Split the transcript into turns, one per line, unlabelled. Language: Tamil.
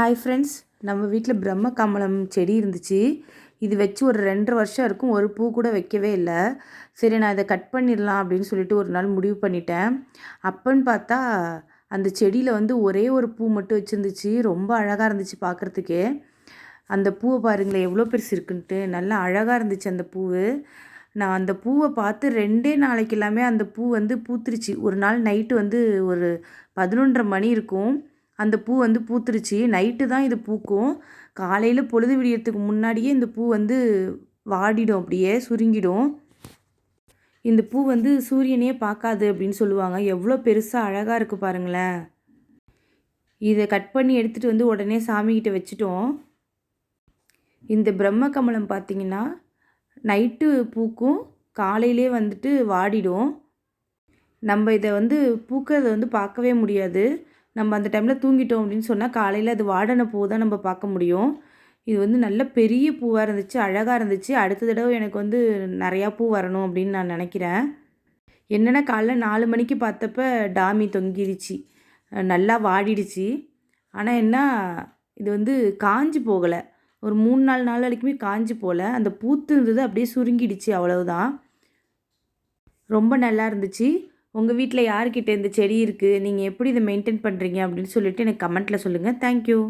ஹாய் ஃப்ரெண்ட்ஸ் நம்ம வீட்டில் பிரம்ம கமலம் செடி இருந்துச்சு. இது வச்சு ஒரு ரெண்டரை வருஷம் இருக்கும். ஒரு பூ கூட வைக்கவே இல்லை. சரி நான் இதை கட் பண்ணிடலாம் அப்படின்னு சொல்லிட்டு ஒரு நாள் முடிவு பண்ணிட்டேன். அப்போன்னு பார்த்தா அந்த செடியில் வந்து ஒரே ஒரு பூ மட்டும் வச்சுருந்துச்சு. ரொம்ப அழகாக இருந்துச்சு பார்க்குறதுக்கே. அந்த பூவை பாருங்களேன் எவ்வளோ பெருசு இருக்குன்ட்டு. நல்லா அழகாக இருந்துச்சு அந்த பூவு. நான் அந்த பூவை பார்த்து ரெண்டே நாளைக்கு எல்லாமே அந்த பூ வந்து பூத்துருச்சு. ஒரு நாள் நைட்டு வந்து ஒரு பதினொன்றரை மணி இருக்கும். அந்த பூ வந்து பூத்துருச்சு. நைட்டு தான் இது பூக்கும். காலையில் பொழுது விடியறதுக்கு முன்னாடியே இந்த பூ வந்து வாடிடும் அப்படியே சுருங்கிடும். இந்த பூ வந்து சூரியனையே பார்க்காது அப்படின்னு சொல்லுவாங்க. எவ்வளோ பெருசாக அழகாக இருக்குது பாருங்களேன். இதை கட் பண்ணி எடுத்துகிட்டு வந்து உடனே சாமிக்கிட்ட வச்சுட்டோம். இந்த பிரம்ம கமலம் பார்த்திங்கன்னா நைட்டு பூக்கும் காலையிலே வந்துட்டு வாடிடும். நம்ம இதை வந்து பூக்கிறத வந்து பார்க்கவே முடியாது. நம்ம அந்த டைமில் தூங்கிட்டோம் அப்படின்னு சொன்னால் காலையில் அது வாடின பூ தான் நம்ம பார்க்க முடியும். இது வந்து நல்ல பெரிய பூவாக இருந்துச்சு அழகாக இருந்துச்சு. அடுத்த தடவை எனக்கு வந்து நிறையா பூ வரணும் அப்படின்னு நான் நினைக்கிறேன். என்னென்னா காலைல நாலு மணிக்கு பார்த்தப்ப டாமி தொங்கிடுச்சு நல்லா வாடிடுச்சு. ஆனால் என்ன இது வந்து காஞ்சி போகலை. ஒரு மூணு நாலு நாள் வரைக்குமே காஞ்சி போகல அந்த பூத்து இருந்தது அப்படியே சுருங்கிடுச்சு அவ்வளவுதான். ரொம்ப நல்லா இருந்துச்சு. உங்கள் வீட்டில் யார்கிட்ட இந்த செடி இருக்குது நீங்கள் எப்படி இதை மெயின்டைன் பண்ணுறீங்க அப்படின்னு சொல்லிட்டு எனக்கு கமெண்ட்டில் சொல்லுங்கள் தேங்க்யூ